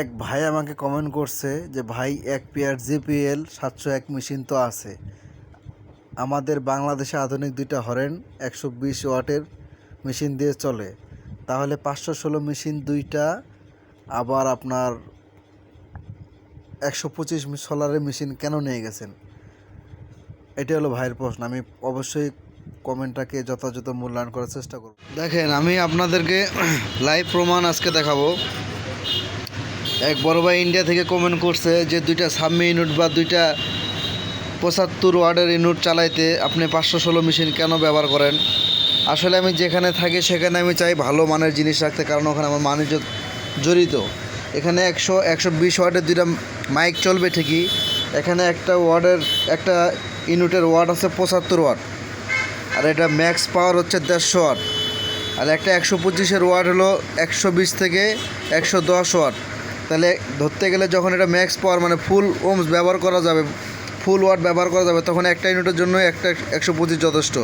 এক ভাই আমাকে কমেন্ট করছে যে, ভাই, এক পেয়ার জিপিএল সাতশো এক মেশিন তো আছে। আমাদের বাংলাদেশে আধুনিক দুইটা হরেন একশো বিশ ওয়াটের মেশিন দিয়ে চলে। তাহলে পাঁচশো ষোলো মেশিন দুইটা, আবার আপনার একশো পঁচিশ সোলারের মেশিন কেন নিয়ে গেছেন? এটা হলো ভাইয়ের প্রশ্ন। আমি অবশ্যই কমেন্টটাকে যথাযথ মূল্যায়ন করার চেষ্টা করব। দেখেন, আমি আপনাদেরকে লাইভ প্রমাণ আজকে দেখাবো। এক বড় ভাই ইন্ডিয়া থেকে কমেন্ট করছে যে দুইটা সাবমি ইউনিট বা দুইটা পঁচাত্তর ওয়ার্ডের ইউনিট চালাইতে আপনি পাঁচশো ষোলো মেশিন কেন ব্যবহার করেন? আসলে আমি যেখানে থাকি সেখানে আমি চাই ভালো মানের জিনিস রাখতে, কারণ ওখানে আমার মানুষ জড়িত। এখানে একশো একশো বিশ ওয়ার্ডের দুইটা মাইক চলবে ঠিকই। এখানে একটা ওয়ার্ডের একটা ইউনিটের ওয়ার্ড আছে পঁচাত্তর ওয়াট আর এটা ম্যাক্স পাওয়ার হচ্ছে দেড়শো ওয়াট আর একটা একশো পঁচিশের ওয়াট হলো একশো বিশ থেকে একশো দশ ওয়াট তাহলে ধরতে গেলে যখন এটা ম্যাক্স পাওয়ার মানে ফুল ওমস ব্যবহার করা যাবে ফুল ওয়াট ব্যবহার করা যাবে, তখন একটা ইউনিটের জন্য একটা একশো পঁচিশ যথেষ্ট।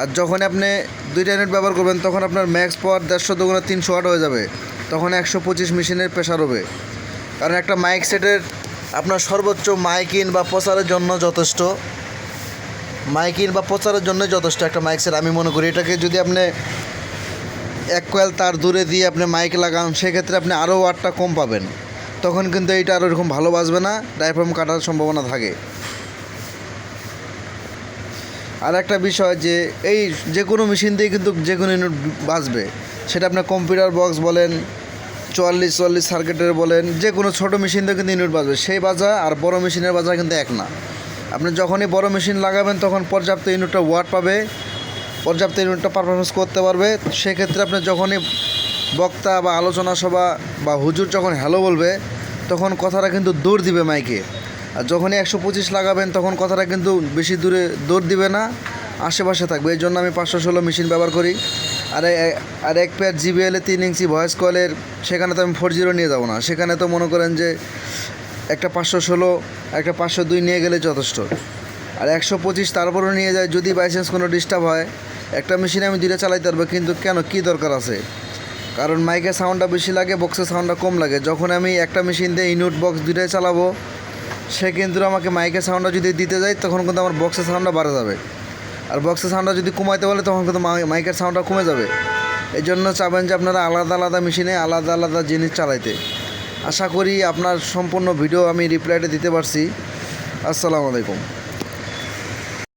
আর যখন আপনি দুইটা ইউনিট ব্যবহার করবেন, তখন আপনার ম্যাক্স পাওয়ার দেড়শো দুগুণে তিনশো ওয়াট হয়ে যাবে। তখন একশো পঁচিশ মেশিনের প্রেশার হবে। কারণ একটা মাইক সেটের আপনার সর্বোচ্চ মাইকিন বা প্রচারের জন্য যথেষ্ট। মাইকিন বা প্রচারের জন্য যথেষ্ট একটা মাইক সেট আমি মনে করি। এটাকে যদি আপনি এক কয়েল তার দূরে দিয়ে আপনি মাইক লাগান, সেক্ষেত্রে আপনি আরও ওয়াটটা কম পাবেন। তখন কিন্তু এইটা আরও এরকম ভালো বাজবে না ডাইফ্রাম কাটার সম্ভাবনা থাকে। আর একটা বিষয় যে, এই যে কোনো মেশিন দিয়ে কিন্তু যে কোনো ইউনিট বাজবে। সেটা আপনার কম্পিউটার বক্স বলেন, চুয়াল্লিশ চুয়াল্লিশ সার্কিটের বলেন, যে কোনো ছোটো মেশিন দিয়ে কিন্তু ইউনিট বাজবে। সেই বাজা আর বড় মেশিনের বাজা কিন্তু এক না। আপনি যখনই বড় মেশিন লাগাবেন, তখন পর্যাপ্ত ইউনিটটা ওয়াট পাবে। পর্যাপ্ত ইউনিটটা পারফরমেন্স করতে পারবে। সেক্ষেত্রে আপনি যখনই বক্তা বা আলোচনা সভা বা হুজুর যখন হ্যালো বলবে, তখন কথাটা কিন্তু দৌড় দিবে মাইকে। আর যখনই একশো পঁচিশ লাগাবেন, তখন কথাটা কিন্তু বেশি দূরে দৌড় দিবে না, আশেপাশে থাকবে। এই জন্য আমি পাঁচশো ষোলো মেশিন ব্যবহার করি। আর আর এক পেয়ার জিবিএলে তিন ইঞ্চি ভয়েস কলের সেখানে তো আমি ফোর জিরো নিয়ে যাব না। সেখানে তো মনে করেন যে একটা পাঁচশো ষোলো, একটা পাঁচশো দুই নিয়ে গেলে যথেষ্ট। আর একশো পঁচিশ তারপরেও নিয়ে যায়, যদি বাই চান্স কোনো ডিস্টার্ব হয়, একটা মেশিনে আমি দুইটা চালাইতে পারব, কিন্তু কেন? কী দরকার আছে? কারণ মাইকের সাউন্ডটা বেশি লাগে বক্সের সাউন্ডটা কম লাগে। যখন আমি একটা মেশিন দিয়ে ইনউট বক্স দুইটাই চালাবো, সে কিন্তু আমাকে মাইকের সাউন্ডটা যদি দিতে যায়, তখন কিন্তু আমার বক্সের সাউন্ডটা বাড়ে যাবে। আর বক্সের সাউন্ডটা যদি কমাইতে বলে, তখন কিন্তু মাই- মাইকের সাউন্ডটা কমে যাবে। এই জন্য চাবেন যে আপনারা আলাদা আলাদা মেশিনে আলাদা আলাদা জিনিস চালাইতে। আশা করি আপনার সম্পূর্ণ ভিডিও আমি রিপ্লাইটা দিতে পারছি। আসসালামু আলাইকুম।